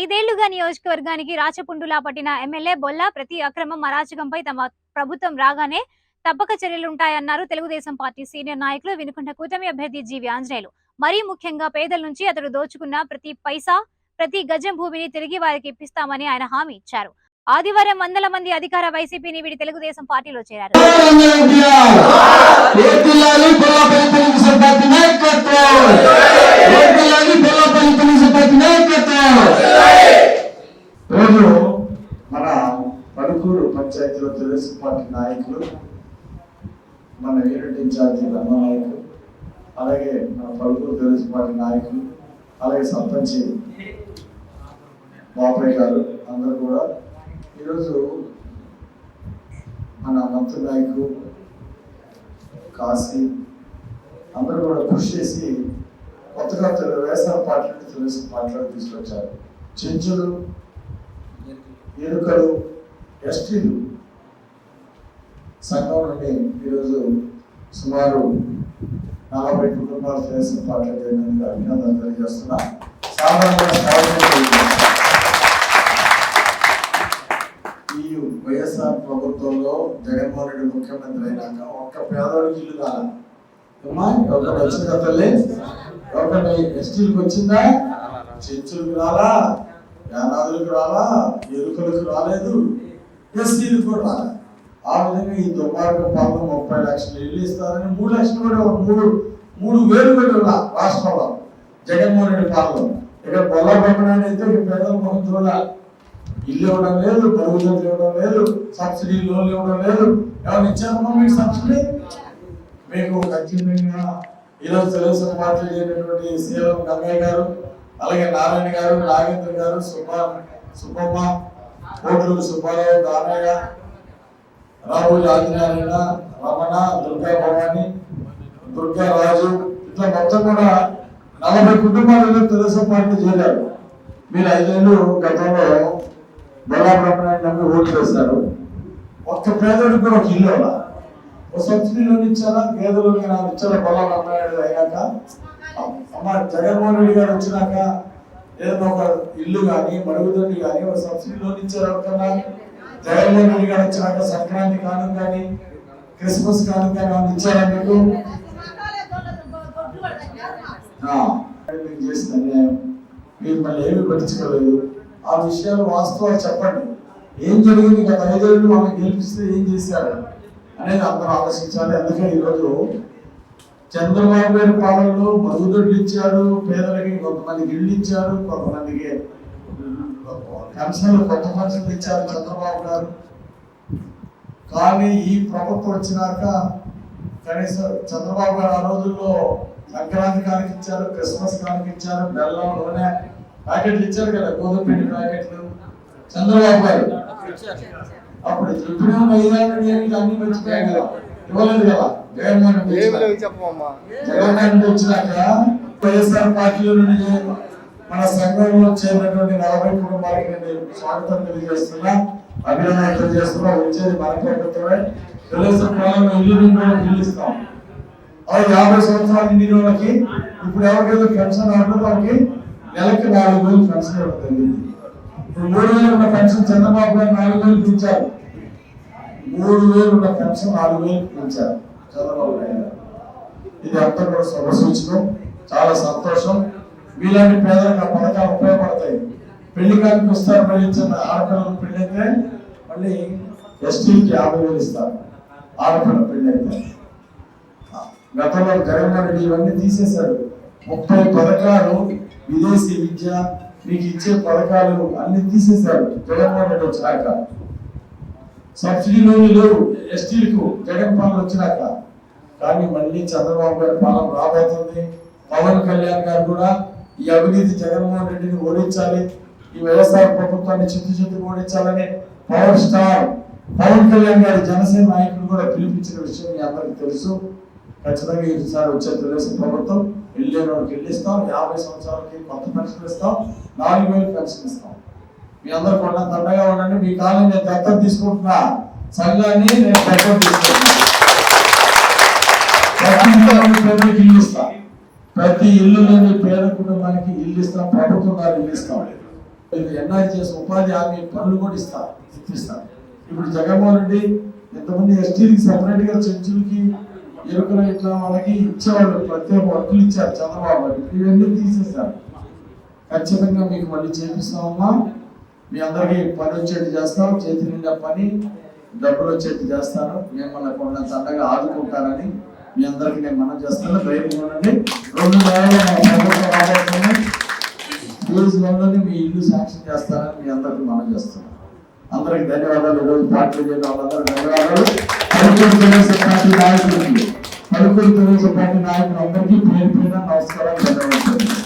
ఐదేళ్ళుగా నియోజకవర్గానికి రాచపుండులా పట్టిన ఎమ్మెల్యే బొల్లా ప్రతి అక్రమం అరాచకంపై తమ ప్రభుత్వం రాగానే తప్పక చర్యలుంటాయన్నారు తెలుగుదేశం పార్టీ సీనియర్ నాయకులు వినుకుంట కూటమి అభ్యర్థి జీవి ఆంజనేయులు. మరీ ముఖ్యంగా పేదల నుంచి అతడు దోచుకున్న ప్రతి పైసా ప్రతి గజం భూమిని తిరిగి వారికి ఇప్పిస్తామని ఆయన హామీ ఇచ్చారు. ఆదివారం వందల మంది అధికార వైసీపీని వీడి తెలుగుదేశం పార్టీలో చేరారు. నాయకత్వం ఏపిల్లాలి పిల్లపల్లి తెలుగుదేశం పార్టీ నాయకత్వం రోజు మన పలుకూరు పంచాయతీలో తెలుగుదేశం పార్టీ నాయకులు మన యూనిట్ ఇన్ఛార్జి రమణ నాయకులు అలాగే మన పలుకూరు తెలుగుదేశం పార్టీ నాయకులు అలాగే సర్పంచ్ బాపయ్య గారు అందరూ కూడా. ఈరోజు మన మంత్రి నాయకులు కాశీ అందరూ కూడా కృషి చేసి కొత్తగా తెలుగు వ్యవసాయ పార్టీ తెలుసు పార్టీలో తీసుకొచ్చారు. చెంచులు ఎరుకలు ఎస్టీలు సంఘం నుండి ఈరోజు సుమారు నలభై కుటుంబాలు చేసిన పాటలు చేయడానికి అభినందనలు తెలియజేస్తున్నా. సాధారణ ఈ వైఎస్ఆర్ ప్రభుత్వంలో జగన్మోహన్ రెడ్డి ముఖ్యమంత్రి అయినాక ఒక్క పేదవాడికి ఇల్లు కాల. అమ్మా ఎవరికైనా వచ్చిందా తల్లి? ఒకటి. ఎస్టీలకు వచ్చిందా? చెంచులకు రాలా? జ్ఞానాదులకు రాలా ఎరుకలకు రాలేదు ఎస్టీలకు కూడా రాలేదు ఆ విధంగా ఈ దుర్మార్గ పాలన ముప్పై లక్షలు ఇల్లు ఇస్తారని మూడు లక్షలు కూడా మూడు మూడు వేలు కూడా రాష్ట్రంలో. జగన్మోహన్ రెడ్డి పాలన. ఇక్కడ బొల్ల అయితే పేదల మొహం చూడాలి. ఇల్లు ఇవ్వడం లేదు బరువులు ఇవ్వడం లేదు సబ్సిడీ లోన్లు ఇవ్వడం లేదు. ఏమైనా ఇచ్చారమ్మా మీకు సబ్సిడీ? మీకు ఖచ్చితంగా ఈరోజు తెలుగుదేశం పార్టీ చేయనటువంటి సీఎం గంగయ్య గారు అలాగే నారాయణ గారు నాగేంద్ర గారు సుబ్బ సుబ్బమ్మ కోటూరు సుబ్బారావు దానయ్య రాహుల్ ఆదినారాయణ రమణ దుర్గా భవాని దుర్గా రాజు ఇట్లా మొత్తం కూడా నలభై కుటుంబాలలో తెలుగుదేశం పార్టీ చేరారు. మీరు ఐదేళ్ళు గతంలో బొల్లాబ్రహ్మణ్యం నమ్మి ఓట్లు వేస్తారు ఒక్క పేదోడికి కూడా ఒక ఇల్లు ఒక సబ్సిడీ లోన్ ఇచ్చారా? గేదెలు నాకు ఇచ్చారా? బొల్లాబ్రహ్మణ్యం అయినాక? మా జగన్మోహన్ రెడ్డి గారు వచ్చినాక ఏదైనా ఒక ఇల్లు కానీ మరుగుదొడ్డి కానీ ఒక సబ్సిడీ లోన్ ఇచ్చారు ఎవరికన్నా జగన్మోహన్ రెడ్డి గారు వచ్చినాక సంక్రాంతి కాలం కానీ క్రిస్మస్ కాలం కానీ వాళ్ళు ఇచ్చారా మీకు? ఆ, చేసిన అన్యాయం. మీరు మళ్ళీ ఏమి పట్టించుకోలేదు. ఆ విషయాలు వాస్తవాలు చెప్పండి. ఏం జరిగింది? గత ఐదేళ్ళు మనం గెలిపిస్తే ఏం చేశారు? అనేది అందరూ ఆలోచించాలి. అందుకే ఈరోజు చంద్రబాబు గారి పాలనలో మరుగుదొడ్లు ఇచ్చారు పేదలకి కొంతమందికి ఇల్లు ఇచ్చారు కొంతమందికి పెన్షన్లు కొత్త పెన్షన్లు ఇచ్చారు చంద్రబాబు గారు. కానీ ఈ ప్రభుత్వం వచ్చినాక కనీసం చంద్రబాబు గారు ఆ రోజుల్లో సంక్రాంతి కానికి ఇచ్చారు క్రిస్మస్ కానికి ఇచ్చారు బెల్లం నూనె ప్యాకెట్లు ఇచ్చారు కదా గోధుమ పిండి ప్యాకెట్లు. చంద్రబాబు గారు అప్పుడు ఇప్పుడు ఐదారు ఏళ్ళు అన్ని మర్చిపోయాం కదా. ఇవ్వలేదు కదా? జగన్మోహన్ వచ్చినాక. వైఎస్ఆర్ పార్టీలో నుండి మన సంఘంలో చేరినటువంటి నలభై కుటుంబాలకి నేను స్వాగతం తెలియజేస్తున్నా అభినందన తెలియజేస్తున్నా వచ్చేది మన ప్రభుత్వమే తెలుగుదేశం పాలన ఇల్లు ఇస్తాం. యాభై సంవత్సరాలు నిండిన వాళ్ళకి ఇప్పుడు ఎవరికైతే పెన్షన్ రావడం వాళ్ళకి నెలకి నాలుగు వేలు పెన్షన్ ఇవ్వడం ఇప్పుడు మూడు వేలు ఉన్న పెన్షన్ చంద్రబాబు గారు నాలుగు వేలు పెంచారు మూడు వేలు ఉన్న పెన్షన్ నాలుగు వేలు పెంచారు. చంద్రబాబు నాయుడు ఇది అంతా కూడా శుభ సూచకం చాలా సంతోషం. మీలాంటి పేదలకు ఆ పథకాలు ఉపయోగపడతాయి. పెళ్ళి కానికి వస్తారు మళ్ళీ చిన్న ఆడపిల్లలు పెళ్ళి అయితే మళ్ళీ ఎస్టీకి యాభై వేలు ఇస్తారు. ఆడపిల్ల పెళ్ళి అయితే గతంలో జగన్మోహన్ రెడ్డి ఇవన్నీ తీసేశారు. ముప్పై పథకాలు విదేశీ విద్య మీకు ఇచ్చే పథకాలు అన్ని తీసేశారు. జగన్మోహన్ రెడ్డి వచ్చినాక. సబ్సిడీ లోన్లు లేవు. ఎస్టీలకు జగన్ పాలన వచ్చినాక. కానీ మళ్ళీ చంద్రబాబు గారి పాలన రాబోతుంది. పవన్ కళ్యాణ్ గారు కూడా ఈ అవినీతి జగన్మోహన్ రెడ్డిని ఓడించాలి. ఈ వ్యవసాయ ప్రభుత్వాన్ని చిత్తు చిత్తు ఓడించాలని పవర్ స్టార్ పవన్ కళ్యాణ్ గారి జనసేన నాయకులు కూడా పిలిపించిన విషయం మీ అందరికీ తెలుసు. ఖచ్చితంగా ఈసారి వచ్చే తెలుగుదేశం ప్రభుత్వం వెళ్ళే వాళ్ళకి వెళ్ళిస్తాం. యాభై సంవత్సరాలకి కొత్త పెన్షన్ ఇస్తాం. నాలుగు వేలు పెన్షన్ ఇస్తాం. మీ అందరు కూడా దండగా ఉండండి. మీ కాలం నేను దత్తత తీసుకుంటున్నా. సంఘాన్ని నేను దత్తత తీసుకుంటున్నా. ప్రతి ఇల్లు ప్రతి ఇల్లు లేని పేద కుటుంబానికి ఇల్లు ఇస్తాం. ప్రభుత్వం గారు ఇల్లు ఇస్తాం. ఎన్ఆర్ చేసి ఉపాధి హామీ పనులు కూడా ఇస్తారు ఇప్పిస్తాం. ఇప్పుడు జగన్మోహన్ రెడ్డి ఎంతమంది ఎస్టీలకి సెపరేట్గా చర్చిలకి ఎరుకలు ఇట్లా వాళ్ళకి ఇచ్చేవాళ్ళు. ప్రత్యేక వర్కులు ఇచ్చారు చంద్రబాబు గారు. ఇవన్నీ తీసేశారు. ఖచ్చితంగా మీకు మళ్ళీ చేపిస్తామమ్మా. మీ అందరికీ పని వచ్చేది చేస్తాం చేతి నిండా పని డబ్బులు వచ్చేది చేస్తాను. మిమ్మల్ని కొండంత అండగా ఆదుకుంటానని మీ అందరికీ నేను మనం చేస్తాను ధైర్యంగా ఉండండి. రెండు నెలలు మీ ఇల్లు శాంక్షన్ చేస్తానని మీ అందరికీ మనం చేస్తాను అందరికి ధన్యవాదాలు. ఈరోజు పార్టీ చేసిన వాళ్ళందరూ ధన్యవాదాలు. పలుకురు తెలుగుదేశం పార్టీ నాయకులకి. పలుకురు తెలుగుదేశం పార్టీ నాయకులందరికీ పేరు పేరు నమస్కారం ధన్యవాదాలు.